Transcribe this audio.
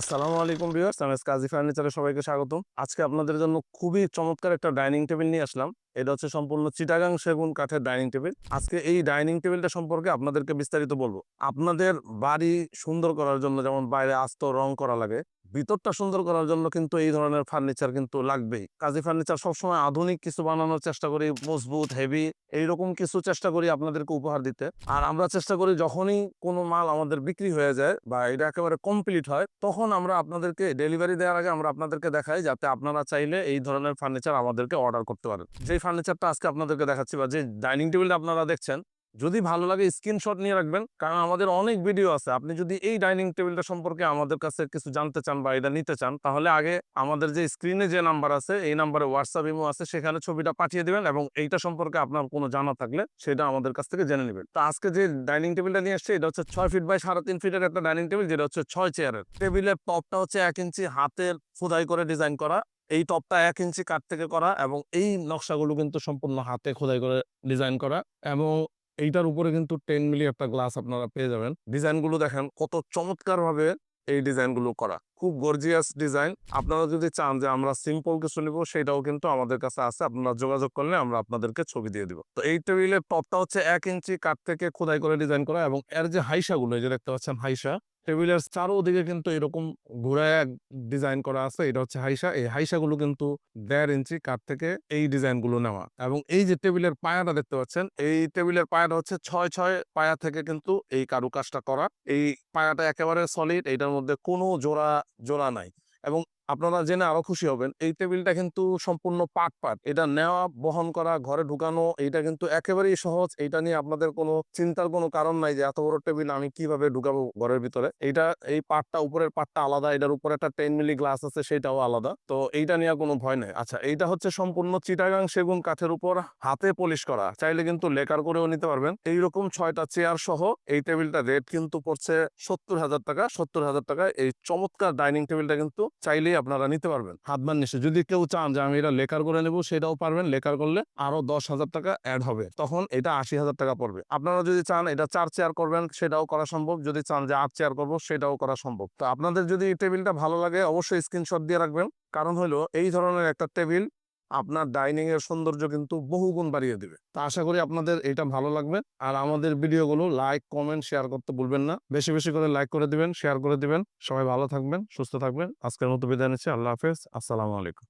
আসসালামু আলাইকুম ভিউয়ার্স, আমি কাজী ফার্নিচারে সবাইকে স্বাগতম। আজকে আপনাদের জন্য খুবই চমৎকার একটা ডাইনিং টেবিল নিয়ে আসলাম। এটা হচ্ছে সম্পূর্ণ চিটাগাং সেগুন কাঠের ডাইনিং টেবিল। আজকে এই ডাইনিং টেবিলটা সম্পর্কে আপনাদেরকে বিস্তারিত বলব। আপনাদের বাড়ি সুন্দর করার জন্য যেমন বাইরে আস্ত রং করা লাগে ভিতরটা সুন্দর করার জন্য কিন্তু এই ধরনের ফার্নিচার কিন্তু লাগবেই। কাজী ফার্নিচার সবসময় আধুনিক কিছু বানানোর চেষ্টা করি, মজবুত হেভি এইরকম কিছু চেষ্টা করি আপনাদেরকে উপহার দিতে। আর আমরা চেষ্টা করি যখনই কোনো মাল আমাদের বিক্রি হয়ে যায় বা এটা একেবারে কমপ্লিট হয়, তখন আমরা আপনাদেরকে ডেলিভারি দেওয়ার আগে আমরা আপনাদেরকে দেখাই যাতে আপনারা চাইলে এই ধরনের ফার্নিচার আমাদেরকে অর্ডার করতে পারেন। যেই ফার্নিচারটা আজকে আপনাদেরকে দেখাচ্ছি বা যে ডাইনিং টেবিলটা আপনারা দেখছেন যদি ভালো লাগে স্ক্রিনশট নিয়ে রাখবেন। কারণ আমাদের অনেক ভিডিও আছে। আপনি যদি এই ডাইনিং টেবিলটা সম্পর্কে আমাদের কাছে কিছু জানতে চান বা এটা নিতে চান, তাহলে আগে আমাদের যে স্ক্রিনে যে নাম্বার আছে, এই নাম্বারে হোয়াটসঅ্যাপ ইমো আছে, সেখানে ছবিটা পাঠিয়ে দেবেন এবং এইটা সম্পর্কে আপনার কোনো জানা থাকলে সেটা আমাদের কাছ থেকে জেনে নেবেন। তো আজকে যে ডাইনিং টেবিলটা নিয়ে আসছে, এটা হচ্ছে ছয় ফিট বাই সাড়ে তিন ফিটের একটা ডাইনিং টেবিল যেটা হচ্ছে ছয় চেয়ারের টেবিলের টপটা হচ্ছে এক ইঞ্চি হাতের খোদাই করে ডিজাইন করা। এই টপটা এক ইঞ্চি কাঠ থেকে করা এবং এই নকশাগুলো কিন্তু সম্পূর্ণ হাতে খোদাই করে ডিজাইন করা এবং এইটার উপরে কিন্তু টেন মিলি একটা গ্লাস আপনারা পেয়ে যাবেন। ডিজাইনগুলো দেখেন, কত চমৎকার ভাবে এই ডিজাইনগুলো করা। খুব গর্জিয়াস ডিজাইন আপনারা যদি চান যে আমরা সিম্পল কিছু নিব, সেটাও কিন্তু আমাদের কাছে আছে। আপনারা যোগাযোগ করলে আমরা আপনাদেরকে ছবি দিয়ে দিব। তো এই টেবিলের টপটা হচ্ছে এক ইঞ্চি কাঠ থেকে খোদাই করে ডিজাইন করা এবং এর যে হাইসাগুলো যে দেখতে পাচ্ছেন হাইসা টেবিলের চারোদিকে কিন্তু এরকম ঘুরায় ডিজাইন করা আছে, এটা হচ্ছে হাইসা। এই হাইসাগুলো কিন্তু দেড় ইঞ্চি কাঠ থেকে এই ডিজাইনগুলো নেওয়া। এবং এই যে টেবিলের পায়াটা দেখতে পাচ্ছেন, এই টেবিলের পায়াটা হচ্ছে ছয় ছয় পায়া থেকে কিন্তু এই কারুকাজটা করা। এই পায়াটা একেবারে সলিড এইটার মধ্যে কোনো জোড়া জোড়া নাই। এবং আপনারা জেনে আরও খুশি হবেন, এই টেবিলটা কিন্তু সম্পূর্ণ পাট পাট এটা নেওয়া, বহন করা, ঘরে ঢুকানো, এইটা কিন্তু একেবারেই সহজ। এইটা নিয়ে আপনাদের কোনো চিন্তার কোনো কারণ নাই যে এত বড় টেবিল আমি কীভাবে ঢুকাবো ঘরের ভিতরে। এইটা, এই পাটটা, উপরের পাটটা আলাদা, এটার উপরে একটা টেন মিলি গ্লাস আছে, সেটাও আলাদা। তো এইটা নিয়ে কোনো ভয় নেই। আচ্ছা এইটা হচ্ছে সম্পূর্ণ চিটাগাং সেগুন কাঠের উপর হাতে পলিশ করা। চাইলে কিন্তু লেকার করেও নিতে পারবেন। এইরকম ছয়টা চেয়ার সহ এই টেবিলটা রেট কিন্তু পড়ছে সত্তর হাজার টাকা। সত্তর হাজার টাকা এই চমৎকার ডাইনিং টেবিলটা কিন্তু চাইলেই আপনারা নিতে পারবেন। হাত বান নিশ্চয় যদি কেউ চান যে আমি এটা লেখার করে নেব, সেটাও পারবেন। লেখার করলে আরও দশ হাজার টাকা অ্যাড হবে। তখন এটা আশি হাজার টাকা পড়বে। আপনারা যদি চান এটা চার চেয়ার করবেন, সেটাও করা সম্ভব। যদি চান যে আট চেয়ার করব, সেটাও করা সম্ভব। তো আপনাদের যদি টেবিলটা ভালো লাগে, অবশ্যই স্ক্রিনশট দিয়ে রাখবেন। কারণ হলো এই ধরনের একটা টেবিল আপনার ডাইনিং এর সৌন্দর্য কিন্তু বহুগুণ বাড়িয়ে দিবে। তা আশা করি আপনাদের এটা ভালো লাগবে। আর আমাদের ভিডিওগুলো লাইক কমেন্ট শেয়ার করতে ভুলবেন না। বেশি বেশি করে লাইক করে দিবেন শেয়ার করে দিবেন। সবাই ভালো থাকবেন, সুস্থ থাকবেন। আজকের মতো বিদায় নিচ্ছি। আল্লাহ হাফেজ। আসসালামু আলাইকুম।